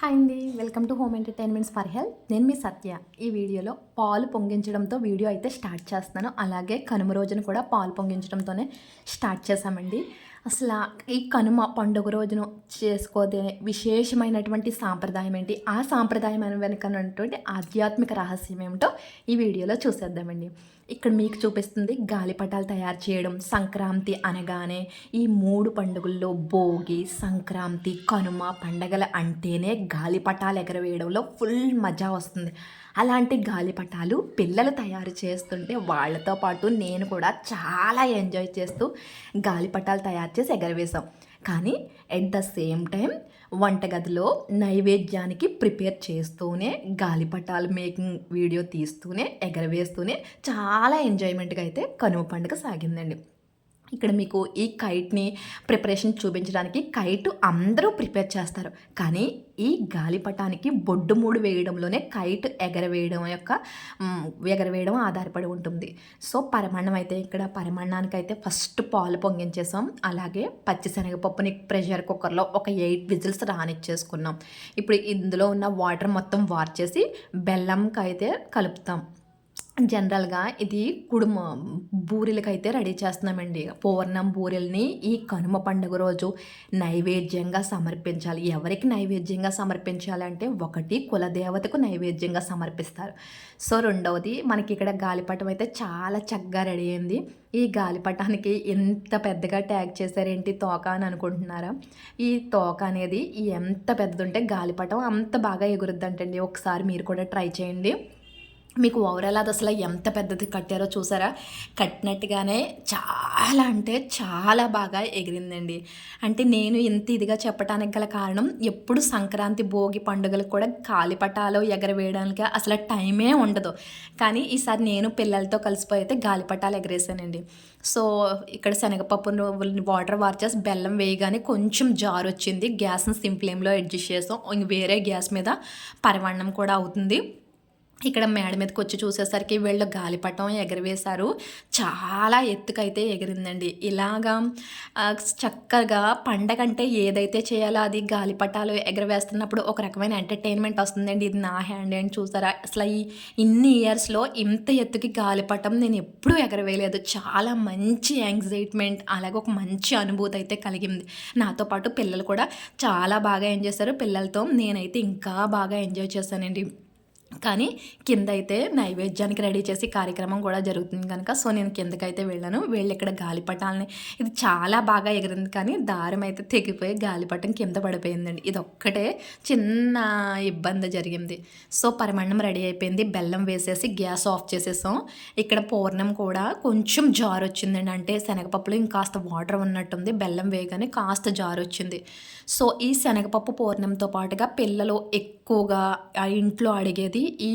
Hi అండి welcome to home entertainments for health. నేను మీ సత్య. ఈ వీడియోలో పాలు పొంగించడంతో వీడియో అయితే స్టార్ట్ చేస్తున్నాను. అలాగే కనుమ రోజున కూడా పాలు పొంగించడంతోనే స్టార్ట్ చేశామండి. అసలు ఈ కనుమ పండుగ రోజున చేసుకోదే విశేషమైనటువంటి సాంప్రదాయం ఏంటి? ఆ సాంప్రదాయం వెనుకనటువంటి ఆధ్యాత్మిక రహస్యం ఏమిటో ఈ వీడియోలో చూసేద్దామండి. ఇక్కడ మీకు చూపిస్తుంది గాలిపటాలు తయారు చేయడం సంక్రాంతి అనగానే ఈ మూడు పండుగల్లో భోగి సంక్రాంతి కనుమ పండగలు అంటేనే గాలిపటాలు ఎగరవేయడంలో ఫుల్ మజా వస్తుంది. అలాంటి గాలిపటాలు పిల్లలు తయారు చేస్తుంటే వాళ్ళతో పాటు నేను కూడా చాలా ఎంజాయ్ చేస్తూ గాలిపటాలు తయారు చేసి ఎగరవేశాం. కానీ ఎట్ ద సేమ్ టైం వంటగదిలో నైవేద్యానికి ప్రిపేర్ చేస్తూనే గాలిపటాలు మేకింగ్ వీడియో తీస్తూనే ఎగరవేస్తూనే చాలా ఎంజాయ్మెంట్గా అయితే కనుమ పండుగ సాగిందండి. ఇక్కడ మీకు ఈ కైట్ని ప్రిపరేషన్ చూపించడానికి కైట్ అందరూ ప్రిపేర్ చేస్తారు. కానీ ఈ గాలిపటానికి బొడ్డు మూడు వేయడంలోనే కైట్ ఎగరవేయడం యొక్క ఎగరవేయడం ఆధారపడి ఉంటుంది. సో పరమాన్నం అయితే ఇక్కడ పరమాన్నానికి అయితే ఫస్ట్ పాలు పొంగించేసాం. అలాగే పచ్చిశనగపప్పుని ప్రెషర్ కుక్కర్లో ఒక ఎయిట్ విజిల్స్ రానిచ్చేసుకున్నాం. ఇప్పుడు ఇందులో ఉన్న వాటర్ మొత్తం వార్చేసి బెల్లంకి అయితే కలుపుతాం. జనరల్గా ఇది కుడుమ బూరెలకైతే రెడీ చేస్తున్నామండి. పూర్ణం బూరెల్ని ఈ కనుమ పండుగ రోజు నైవేద్యంగా సమర్పించాలి. ఎవరికి నైవేద్యంగా సమర్పించాలి అంటే ఒకటి కులదేవతకు నైవేద్యంగా సమర్పిస్తారు. సో రెండవది మనకి ఇక్కడ గాలిపటం అయితే చాలా చక్కగా రెడీ అయింది. ఈ గాలిపటానికి ఎంత పెద్దగా ట్యాగ్ చేశారేంటి తోక అని అనుకుంటున్నారా? ఈ తోక అనేది ఎంత పెద్దది ఉంటే గాలిపటం అంత బాగా ఎగురుద్దంటండి. ఒకసారి మీరు కూడా ట్రై చేయండి. మీకు ఓవరాల్ అది అసలు ఎంత పెద్దది కట్టారో చూసారా? కట్టినట్టుగానే చాలా అంటే చాలా బాగా ఎగిరిందండి. అంటే నేను ఇంత ఇదిగా చెప్పడానికి గల కారణం ఎప్పుడు సంక్రాంతి భోగి పండుగలకు కూడా గాలిపటాలు ఎగరవేయడానికి అసలు టైమే ఉండదు. కానీ ఈసారి నేను పిల్లలతో కలిసిపోయి అయితే గాలిపటాలు ఎగరేసానండి. సో ఇక్కడ శనగపప్పు వాటర్ వార్చేసి బెల్లం వేయగానే కొంచెం జారు వచ్చింది. గ్యాస్ని సిమ్ ఫ్లేమ్లో అడ్జస్ట్ చేసాం. ఇంక వేరే గ్యాస్ మీద పరిమాణం కూడా అవుతుంది. ఇక్కడ మేడ మీదకి వచ్చి చూసేసరికి వీళ్ళు గాలిపటం ఎగరవేశారు. చాలా ఎత్తుకైతే ఎగిరిందండి. ఇలాగా చక్కగా పండగ అంటే ఏదైతే చేయాలో అది గాలిపటాలు ఎగరవేస్తున్నప్పుడు ఒక రకమైన ఎంటర్టైన్మెంట్ వస్తుందండి. ఇది నా హ్యాండ్ అండ్ చూసారా? అసలు ఈ ఇన్ని ఇయర్స్లో ఇంత ఎత్తుకి గాలిపటం నేను ఎప్పుడూ ఎగరవేయలేదు. చాలా మంచి యాంగ్జైట్మెంట్ అలాగే ఒక మంచి అనుభూతి అయితే కలిగింది. నాతో పాటు పిల్లలు కూడా చాలా బాగా ఎంజాయ్ చేశారు. పిల్లలతో నేనైతే ఇంకా బాగా ఎంజాయ్ చేశానండి. కానీ కింద అయితే నైవేద్యానికి రెడీ చేసి కార్యక్రమం కూడా జరుగుతుంది కనుక. సో నేను కిందకైతే వెళ్ళాను. వెళ్ళి ఇక్కడ గాలిపటాలని ఇది చాలా బాగా ఎగిరింది కానీ దారం అయితే తెగిపోయి గాలిపటం కింద పడిపోయిందండి. ఇది ఒక్కటే చిన్న ఇబ్బంది జరిగింది. సో పరిమాణం రెడీ అయిపోయింది. బెల్లం వేసేసి గ్యాస్ ఆఫ్ చేసేసాం. ఇక్కడ పూర్ణం కూడా కొంచెం జారు వచ్చిందండి. అంటే శనగపప్పులో ఇంకాస్త వాటర్ ఉన్నట్టుంది. బెల్లం వేయగానే కాస్త జారు వచ్చింది. సో ఈ శనగపప్పు పూర్ణంతో పాటుగా పిల్లలు ఎక్కువగా ఆ ఇంట్లో అడిగేది ఈ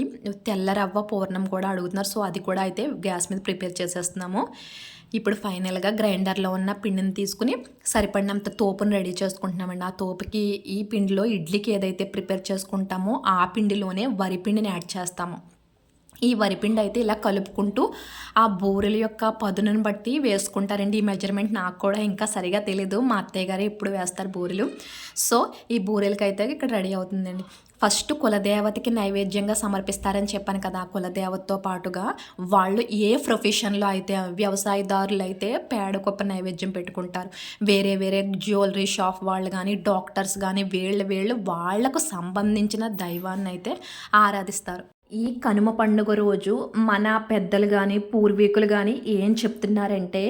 తెల్ల రవ్వ పూర్ణం కూడా అడుగుతున్నారు. సో అది కూడా అయితే గ్యాస్ మీద ప్రిపేర్ చేసేస్తున్నాము. ఇప్పుడు ఫైనల్గా గ్రైండర్లో ఉన్న పిండిని తీసుకుని సరిపడినంత తోపును రెడీ చేసుకుంటున్నామండి. ఆ తోపుకి ఈ పిండిలో ఇడ్లీకి ఏదైతే ప్రిపేర్ చేసుకుంటామో ఆ పిండిలోనే వరి పిండిని యాడ్ చేస్తాము. ఈ వరిపిండి అయితే ఇలా కలుపుకుంటూ ఆ బూరెల యొక్క పదునుని బట్టి వేసుకుంటారండి. ఈ మెజర్మెంట్ నాకు కూడా ఇంకా సరిగా తెలీదు. మా అత్తయ్య గారు ఎప్పుడు వేస్తారు బూరెలు. సో ఈ బూరెలకి అయితే ఇక్కడ రెడీ అవుతుందండి. ఫస్ట్ కులదేవతకి నైవేద్యంగా సమర్పిస్తారని చెప్పాను కదా కులదేవతతో పాటుగా వాళ్ళు ఏ ప్రొఫెషన్లో అయితే వ్యవసాయదారులు అయితే పేడకొప్ప నైవేద్యం పెట్టుకుంటారు. వేరే వేరే జ్యువెలరీ షాప్ వాళ్ళు కానీ డాక్టర్స్ కానీ వీళ్ళు వీళ్ళు వాళ్ళకు సంబంధించిన దైవాన్ని అయితే ఆరాధిస్తారు. ఈ కనుమ పండుగ రోజు మన పెద్దలు కానీ పూర్వీకులు కానీ ఏం చెప్తున్నారంటే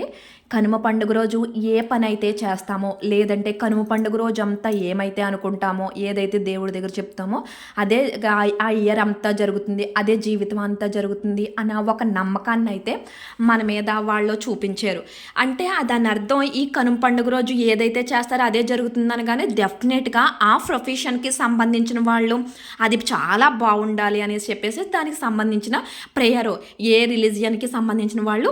కనుమ పండుగ రోజు ఏ పని అయితే చేస్తామో లేదంటే కనుమ పండుగ రోజు అంతా ఏమైతే అనుకుంటామో ఏదైతే దేవుడి దగ్గర చెప్తామో అదే ఆ- ఇయర్ అంతా జరుగుతుంది అదే జీవితం అంతా జరుగుతుంది అన్న ఒక నమ్మకాన్ని అయితే మన మీద వాళ్ళు చూపించారు. అంటే దాని అర్థం ఈ కనుమ పండుగ రోజు ఏదైతే చేస్తారో అదే జరుగుతుంది అనగానే డెఫినెట్గా ఆ ప్రొఫెషన్కి సంబంధించిన వాళ్ళు అది చాలా బాగుండాలి అనేసి చెప్పేసి దానికి సంబంధించిన ప్రేయరు ఏ రిలీజియన్కి సంబంధించిన వాళ్ళు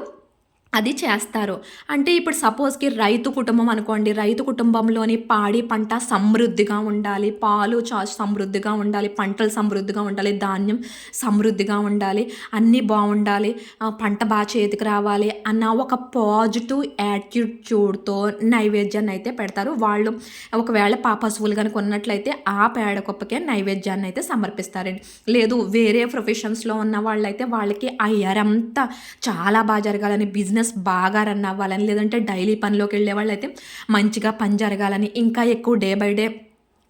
అది చేస్తారు. అంటే ఇప్పుడు సపోజ్కి రైతు కుటుంబం అనుకోండి. రైతు కుటుంబంలోని పాడి పంట సమృద్ధిగా ఉండాలి. పాలు చా సమృద్ధిగా ఉండాలి. పంటలు సమృద్ధిగా ఉండాలి. ధాన్యం సమృద్ధిగా ఉండాలి. అన్నీ బాగుండాలి. పంట బాగా చేతికి రావాలి అన్న ఒక పాజిటివ్ యాటిట్యూడ్తో నైవేద్యాన్ని అయితే పెడతారు. వాళ్ళు ఒకవేళ పా పశువులు కనుక ఉన్నట్లయితే ఆ పేడకొప్పకే నైవేద్యాన్ని అయితే సమర్పిస్తారండి. లేదు వేరే ప్రొఫెషన్స్లో ఉన్న వాళ్ళైతే వాళ్ళకి ఆ చాలా బాగా జరగాలని బిజినెస్ బాగా రన్ అవ్వాలని లేదంటే డైలీ పనిలోకి వెళ్ళే వాళ్ళైతే మంచిగా పని జరగాలని ఇంకా ఎక్కువ day by day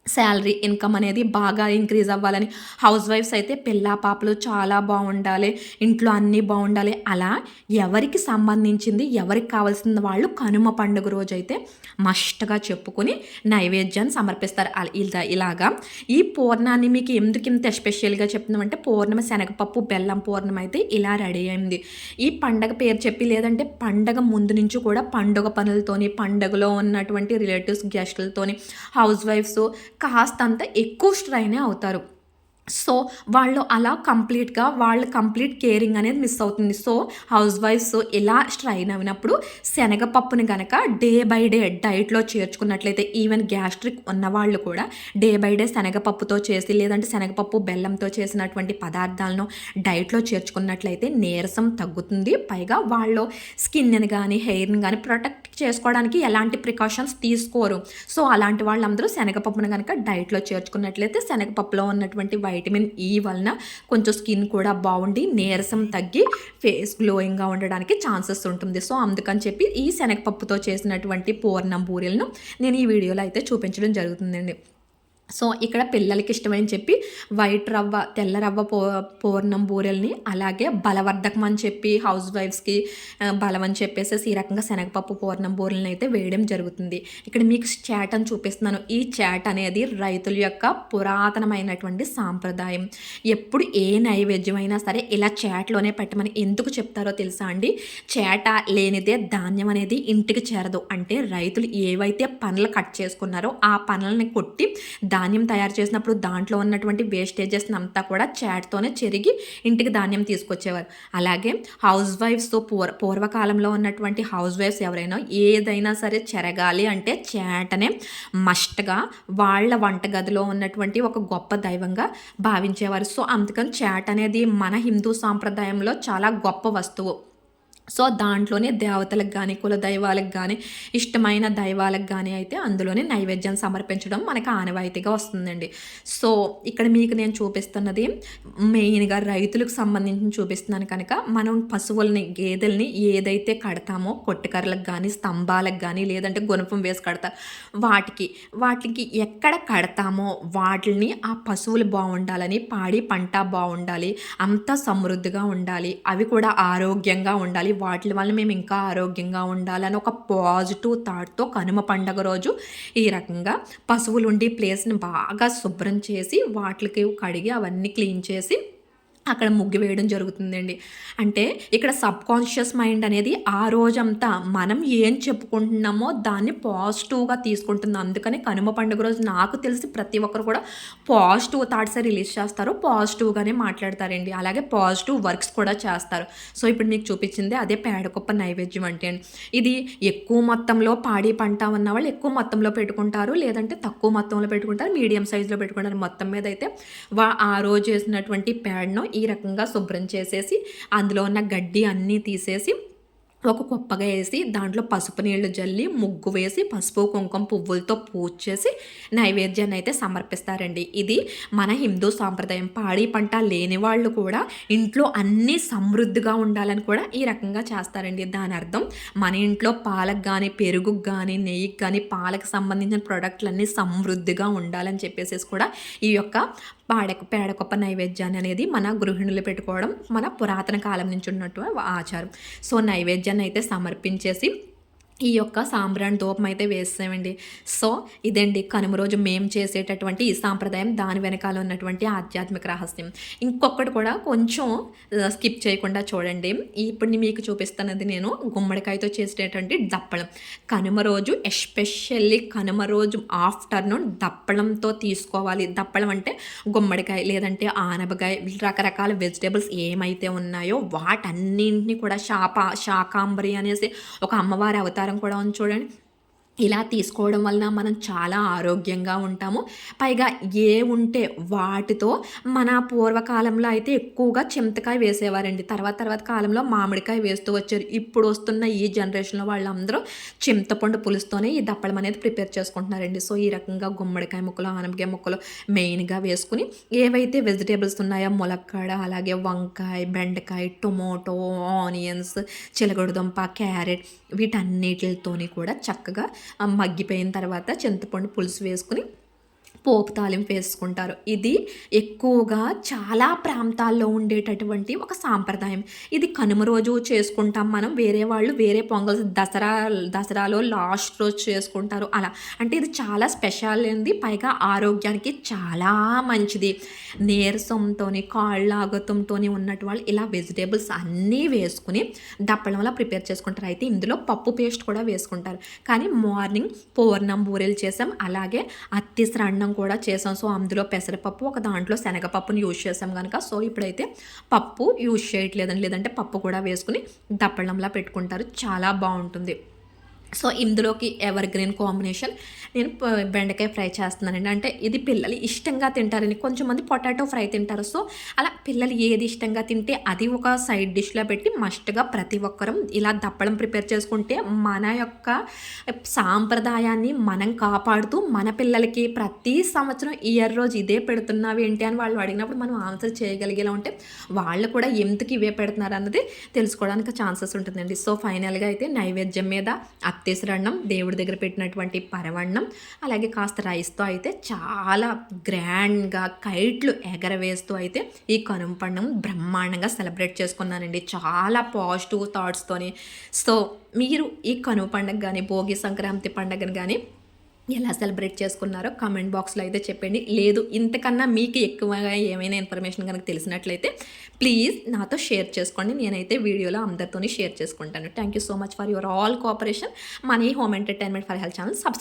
salary income అనేది బాగా ఇంక్రీజ్ అవ్వాలని. హౌస్ వైఫ్స్ అయితే పిల్ల పాపలు చాలా బాగుండాలి ఇంట్లో అన్నీ బాగుండాలి. అలా ఎవరికి సంబంధించింది ఎవరికి కావాల్సింది వాళ్ళు కనుమ పండుగ రోజు అయితే మస్ట్గా చెప్పుకొని నైవేద్యాన్ని సమర్పిస్తారు. ఇలా ఇలాగా. ఈ పూర్ణాన్ని మీకు ఎందుకు ఇంత ఎస్పెషల్గా చెప్తున్నామంటే పూర్ణమ శనగపప్పు బెల్లం పూర్ణం అయితే ఇలా రెడీ అయింది. ఈ పండగ పేరు చెప్పి లేదంటే పండగ ముందు నుంచి కూడా పండుగ పనులతోని పండగలో ఉన్నటువంటి రిలేటివ్స్ గెస్టులతోని హౌస్ వైఫ్స్ కాస్తంత ఎక్కువ స్ట్రైనే అవుతారు. సో వాళ్ళు అలా కంప్లీట్గా వాళ్ళ కంప్లీట్ కేరింగ్ అనేది మిస్ అవుతుంది. సో హౌస్ వైఫ్స్ ఇలా స్ట్రైన్ అయినప్పుడు శనగపప్పుని కనుక డే బై డే డైట్లో చేర్చుకున్నట్లయితే ఈవెన్ గ్యాస్ట్రిక్ ఉన్న వాళ్ళు కూడా డే బై డే శనగపప్పుతో చేసి లేదంటే శనగపప్పు బెల్లంతో చేసినటువంటి పదార్థాలను డైట్లో చేర్చుకున్నట్లయితే నీరసం తగ్గుతుంది. పైగా వాళ్ళు స్కిన్ని కానీ హెయిర్ని కానీ ప్రొటెక్ట్ చేసుకోవడానికి ఎలాంటి ప్రికాషన్స్ తీసుకోరు. సో అలాంటి వాళ్ళందరూ శనగపప్పును కనుక డైట్లో చేర్చుకున్నట్లయితే శనగపప్పులో ఉన్నటువంటి వైటమిన్ ఈ వలన కొంచెం స్కిన్ కూడా బాగుండి నీరసం తగ్గి ఫేస్ గ్లోయింగ్గా ఉండడానికి ఛాన్సెస్ ఉంటుంది. సో అందుకని చెప్పి ఈ శనగపప్పుతో చేసినటువంటి పూర్ణం బూరెలను నేను ఈ వీడియోలో అయితే చూపించడం జరుగుతుందండి. సో ఇక్కడ పిల్లలకి ఇష్టమని చెప్పి వైట్ రవ్వ తెల్ల రవ్వ పో పూర్ణం బూరెల్ని అలాగే బలవర్ధకం అని చెప్పి హౌస్ వైఫ్స్కి బలం అని చెప్పేసి ఈ రకంగా శనగపప్పు పూర్ణం బూరెల్ని అయితే వేయడం జరుగుతుంది. ఇక్కడ మీకు చాట్ అని చూపిస్తున్నాను. ఈ చాట్ అనేది రైతుల యొక్క పురాతనమైనటువంటి సాంప్రదాయం. ఎప్పుడు ఏ నైవేద్యం అయినా సరే ఇలా చాట్లోనే పెట్టమని ఎందుకు చెప్తారో తెలుసా అండి? చేట లేనిదే ధాన్యం అనేది ఇంటికి చేరదు. అంటే రైతులు ఏవైతే పనులు కట్ చేసుకున్నారో ఆ పనులని కొట్టి ధాన్యం తయారు చేసినప్పుడు దాంట్లో ఉన్నటువంటి వేస్టేజెస్ అంతా కూడా చాట్తోనే చెరిగి ఇంటికి ధాన్యం తీసుకొచ్చేవారు. అలాగే హౌస్ వైఫ్స్తో పూర్వ పూర్వకాలంలో ఉన్నటువంటి హౌస్ వైఫ్స్ ఎవరైనా ఏదైనా సరే చెరగాలి అంటే చాటనే మస్ట్గా వాళ్ళ వంటగదిలో ఉన్నటువంటి ఒక గొప్ప దైవంగా భావించేవారు. సో అందుకని చాట్ అనేది మన హిందూ సాంప్రదాయంలో చాలా గొప్ప వస్తువు. సో దాంట్లోనే దేవతలకు కానీ కుల దైవాలకు కానీ ఇష్టమైన దైవాలకు కానీ అయితే అందులోనే నైవేద్యం సమర్పించడం మనకు ఆనవాయితీగా వస్తుందండి. సో ఇక్కడ మీకు నేను చూపిస్తున్నది మెయిన్గా రైతులకు సంబంధించి చూపిస్తున్నాను కనుక మనం పశువుల్ని గేదెల్ని ఏదైతే కడతామో కొట్టుకర్రలకు కానీ స్తంభాలకు కానీ లేదంటే గుణపం వేసి కడతా వాటికి వాటికి ఎక్కడ కడతామో వాటిని ఆ పశువులు బాగుండాలని పాడి పంట బాగుండాలి అంతా సమృద్ధిగా ఉండాలి అవి కూడా ఆరోగ్యంగా ఉండాలి వాటి వల్ల మేము ఇంకా ఆరోగ్యంగా ఉండాలని ఒక పాజిటివ్ థాట్తో కనుమ పండగ రోజు ఈ రకంగా పశువులు ఉండి ప్లేస్ని బాగా శుభ్రం చేసి వాటికి కడిగి అవన్నీ క్లీన్ చేసి అక్కడ ముగ్గు వేయడం జరుగుతుందండి. అంటే ఇక్కడ సబ్ కాన్షియస్ మైండ్ అనేది ఆ రోజంతా మనం ఏం చెప్పుకుంటున్నామో దాన్ని పాజిటివ్గా తీసుకుంటుంది. అందుకని కనుమ పండుగ రోజు నాకు తెలిసి ప్రతి ఒక్కరు కూడా పాజిటివ్ థాట్స్ రిలీజ్ చేస్తారు. పాజిటివ్గానే మాట్లాడతారండి. అలాగే పాజిటివ్ వర్క్స్ కూడా చేస్తారు. సో ఇప్పుడు మీకు చూపించింది అదే పేడకొప్ప నైవేద్యం అంటే అండి. ఇది ఎక్కువ మొత్తంలో పాడి పంట ఉన్న వాళ్ళు ఎక్కువ మొత్తంలో పెట్టుకుంటారు. లేదంటే తక్కువ మొత్తంలో పెట్టుకుంటారు. మీడియం సైజులో పెట్టుకుంటారు. మొత్తం మీద అయితే వా ఆ రోజు చేసినటువంటి పేడను ఈ ఈ రకంగా శుభ్రం చేసేసి అందులో ఉన్న గడ్డి అన్నీ తీసేసి ఒక కుప్పగా వేసి దాంట్లో పసుపు నీళ్ళు జల్లి ముగ్గు వేసి పసుపు కుంకుమ పువ్వులతో పూజ చేసి నైవేద్యాన్ని అయితే సమర్పిస్తారండి. ఇది మన హిందూ సాంప్రదాయం. పాడి పంట లేని వాళ్ళు కూడా ఇంట్లో అన్నీ సమృద్ధిగా ఉండాలని కూడా ఈ రకంగా చేస్తారండి. దాని అర్థం మన ఇంట్లో పాలకు కానీ పెరుగుకు కానీ నెయ్యికి కానీ పాలకు సంబంధించిన ప్రోడక్ట్లన్నీ సమృద్ధిగా ఉండాలని చెప్పేసి కూడా ఈ యొక్క పాడక పేడకొప్ప నైవేద్యాన్ని అనేది మన గృహిణులు పెట్టుకోవడం మన పురాతన కాలం నుంచి ఉన్నట్టు ఆచారం. సో నైవేద్యం అయితే సమర్పించేసి ఈ యొక్క సాంబ్రాణి దూపం అయితే వేసామండి సో ఇదండి కనుమ రోజు మేము చేసేటటువంటి ఈ సాంప్రదాయం. దాని వెనకాల ఉన్నటువంటి ఆధ్యాత్మిక రహస్యం. ఇంకొకటి కూడా కొంచెం స్కిప్ చేయకుండా చూడండి. ఇప్పుడు మీకు చూపిస్తున్నది నేను గుమ్మడికాయతో చేసేటటువంటి దప్పడం కనుమ రోజు ఎస్పెషల్లీ కనుమ రోజు ఆఫ్టర్నూన్ దప్పడంతో తీసుకోవాలి. దప్పడం అంటే గుమ్మడికాయ లేదంటే ఆనపకాయ రకరకాల వెజిటేబుల్స్ ఏమైతే ఉన్నాయో వాటన్నింటినీ కూడా శాప శాకాంబరి అనేసి ఒక అమ్మవారి అవతారం కూడా ఉంది చూడండి. ఇలా తీసుకోవడం వలన మనం చాలా ఆరోగ్యంగా ఉంటాము. పైగా ఏ ఉంటే వాటితో మన పూర్వకాలంలో అయితే ఎక్కువగా చింతకాయ వేసేవారండి. తర్వాత తర్వాత కాలంలో మామిడికాయ వేస్తూ వచ్చారు. ఇప్పుడు వస్తున్న ఈ జనరేషన్లో వాళ్ళందరూ చింతపండు పులుస్తోనే ఈ దప్పడం అనేది ప్రిపేర్ చేసుకుంటున్నారండి. సో ఈ రకంగా గుమ్మడికాయ ముక్కలు ఆనపకాయ ముక్కలు మెయిన్గా వేసుకుని ఏవైతే వెజిటేబుల్స్ ఉన్నాయో ములక్కాడ అలాగే వంకాయ బెండకాయ టొమాటో ఆనియన్స్ చిలగడదుంప క్యారెట్ వీటన్నిటితోని కూడా చక్కగా మగ్గిపోయిన తర్వాత చింతపండు పులుసు వేసుకుని పోపు తాలింపు వేసుకుంటారు. ఇది ఎక్కువగా చాలా ప్రాంతాల్లో ఉండేటటువంటి ఒక సాంప్రదాయం. ఇది కనుమ రోజు చేసుకుంటాం మనం. వేరే వాళ్ళు వేరే పొంగల్ దసరా దసరాలో లాస్ట్ రోజు చేసుకుంటారు. అలా. అంటే ఇది చాలా స్పెషల్ అయింది పైగా ఆరోగ్యానికి చాలా మంచిది. నీరసంతో కాళ్ళాగతంతో ఉన్నట్టు వాళ్ళు ఇలా వెజిటేబుల్స్ అన్నీ వేసుకుని వల్ల ప్రిపేర్ చేసుకుంటారు. అయితే ఇందులో పప్పు పేస్ట్ కూడా వేసుకుంటారు. కానీ మార్నింగ్ పూర్ణం బూరెలు చేసాం. అలాగే అత్తిసరన్నం కూడా చేసాం. సో అందులో పెసరపప్పు ఒక దాంట్లో శనగపప్పును యూజ్ చేసాం కనుక సో ఇప్పుడైతే పప్పు యూజ్ చేయట్లేదని లేదంటే పప్పు కూడా వేసుకుని దప్పడంలా పెట్టుకుంటారు. చాలా బాగుంటుంది. సో ఇందులోకి ఎవర్ గ్రీన్ కాంబినేషన్ నేను బెండకాయ ఫ్రై చేస్తున్నానండి. అంటే ఇది పిల్లలు ఇష్టంగా తింటారని కొంచెం మంది పొటాటో ఫ్రై తింటారు. సో అలా పిల్లలు ఏది ఇష్టంగా తింటే అది ఒక సైడ్ డిష్లో పెట్టి మస్ట్గా ప్రతి ఒక్కరం ఇలా దప్పడం ప్రిపేర్ చేసుకుంటే మన యొక్క సాంప్రదాయాన్ని మనం కాపాడుతూ మన పిల్లలకి ప్రతి సంవత్సరం ఇయర్ రోజు ఇదే పెడుతున్నావు ఏంటి అని వాళ్ళు అడిగినప్పుడు మనం ఆన్సర్ చేయగలిగేలా ఉంటే వాళ్ళు కూడా ఎందుకు ఇవే పెడుతున్నారు అన్నది తెలుసుకోవడానికి ఛాన్సెస్ ఉంటుందండి. సో ఫైనల్గా అయితే నైవేద్యం మీద అత్తేసరన్నం దేవుడి దగ్గర పెట్టినటువంటి పరవన్నం అలాగే కాస్త రైస్తో అయితే చాలా గ్రాండ్గా కైట్లు ఎగరవేస్తూ అయితే ఈ కనుమ పండుగ బ్రహ్మాండంగా సెలబ్రేట్ చేసుకున్నానండి చాలా పాజిటివ్ థాట్స్తోని. సో మీరు ఈ కనుమ పండుగ కానీ భోగి సంక్రాంతి పండుగను కానీ ఎలా సెలబ్రేట్ చేసుకున్నారో కామెంట్ బాక్స్లో అయితే చెప్పండి. లేదు ఇంతకన్నా మీకు ఎక్కువగా ఏమైనా ఇన్ఫర్మేషన్ కనుక తెలిసినట్లయితే ప్లీజ్ నాతో షేర్ చేసుకోండి. నేనైతే వీడియోలో అందరితోని షేర్ చేసుకుంటాను. Thank you so much for your all cooperation money home entertainment for health channel subscribe